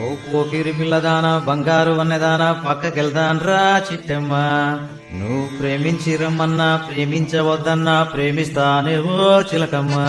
ఓ కోటీరి పిల్లదానా బంగారు వన్నెదానా పక్కకెళ్దాన్రా చిట్టమ్మా నువ్వు ప్రేమించి రమ్మన్నా ప్రేమించవద్దన్నా ప్రేమిస్తానే ఓ చిలకమ్మా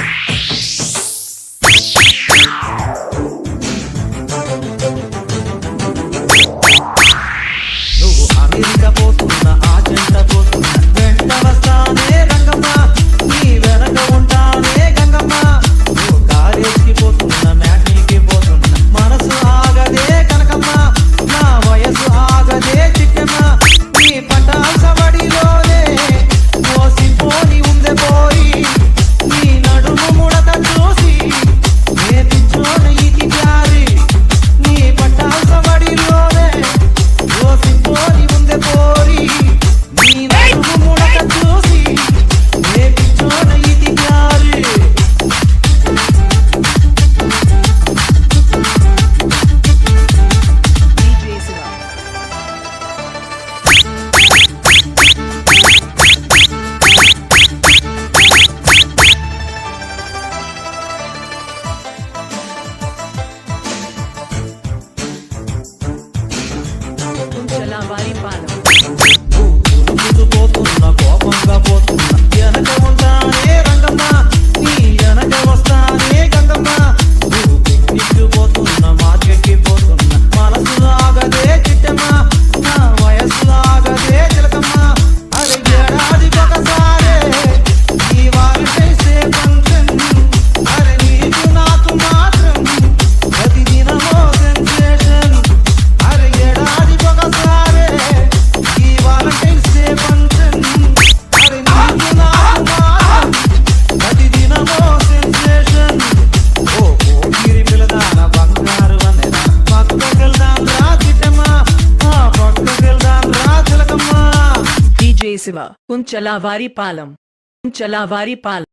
la Maripana. శివ కుంచలావారి పాలం కుంచలావారి పాలం